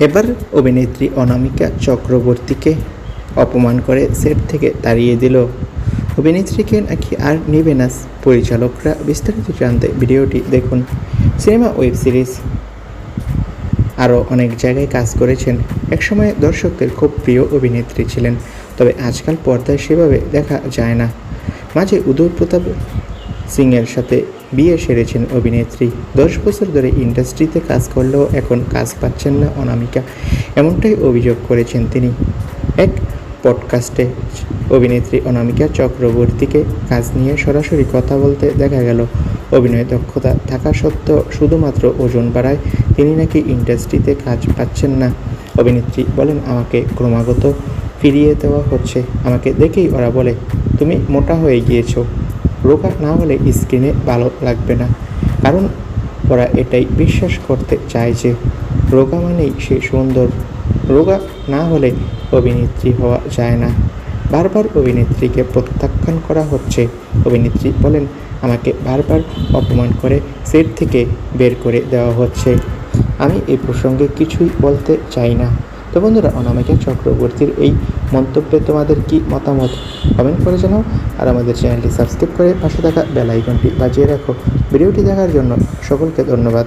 এবার অভিনেত্রী অনামিকা চক্রবর্তীকে অপমান করে সেট থেকে তাড়িয়ে দিল। অভিনেত্রীকে নাকি আর নেবে না পরিচালকরা বিস্তারিত জানতে ভিডিওটি দেখুন। Cinema web series. আরও অনেক জায়গায় কাজ করেছেন। একসময় দর্শকদের খুব প্রিয় অভিনেত্রী ছিলেন, তবে আজকাল পর্দায় সেভাবে দেখা যায় না। মাঝে উদয় প্রতাপ সিংয়ের সাথে বিয়ে সেরেছেন অভিনেত্রী। দশ বছর ধরে ইন্ডাস্ট্রিতে কাজ করলেও এখন কাজ পাচ্ছেন না অনামিকা। এমনটাই অভিযোগ করেছেন তিনি। এক পডকাস্টে অভিনেত্রী অনামিকা চক্রবর্তীকে কাজ নিয়ে সরাসরি কথা বলতে দেখা গেল। অভিনয় দক্ষতা থাকা সত্ত্বেও শুধুমাত্র ওজন বাড়ায় তিনি নাকি ইন্ডাস্ট্রিতে কাজ পাচ্ছেন না। অভিনেত্রী বলেন, আমাকে ক্রমাগত ফিরিয়ে দেওয়া হচ্ছে। আমাকে দেখেই ওরা বলে, তুমি মোটা হয়ে গিয়েছো। রোগা না হলে স্ক্রিনে ভালো লাগবে না। কারণ ওরা এটাই বিশ্বাস করতে চায় যে রোগা মানেই সে সুন্দর। রোগা না হলে অভিনেত্রী হওয়া যায় না। বারবার অভিনেত্রীকে প্রত্যাখ্যান করা হচ্ছে। অভিনেত্রী বলেন, আমাকে বারবার অপমান করে সেট থেকে বের করে দেওয়া হচ্ছে। আমি এই প্রসঙ্গে কিছুই বলতে চাই না। তো বন্ধুরা, অনামিকা চক্রবর্তীর এই মন্তব্যে তোমাদের কি মতামত? কমেন্ট করে জানাও আর আমাদের চ্যানেলটি সাবস্ক্রাইব করে পাশে থাকা বেল আইকনটি বাজিয়ে রাখো। ভিডিওটি দেখার জন্য সকলকে ধন্যবাদ।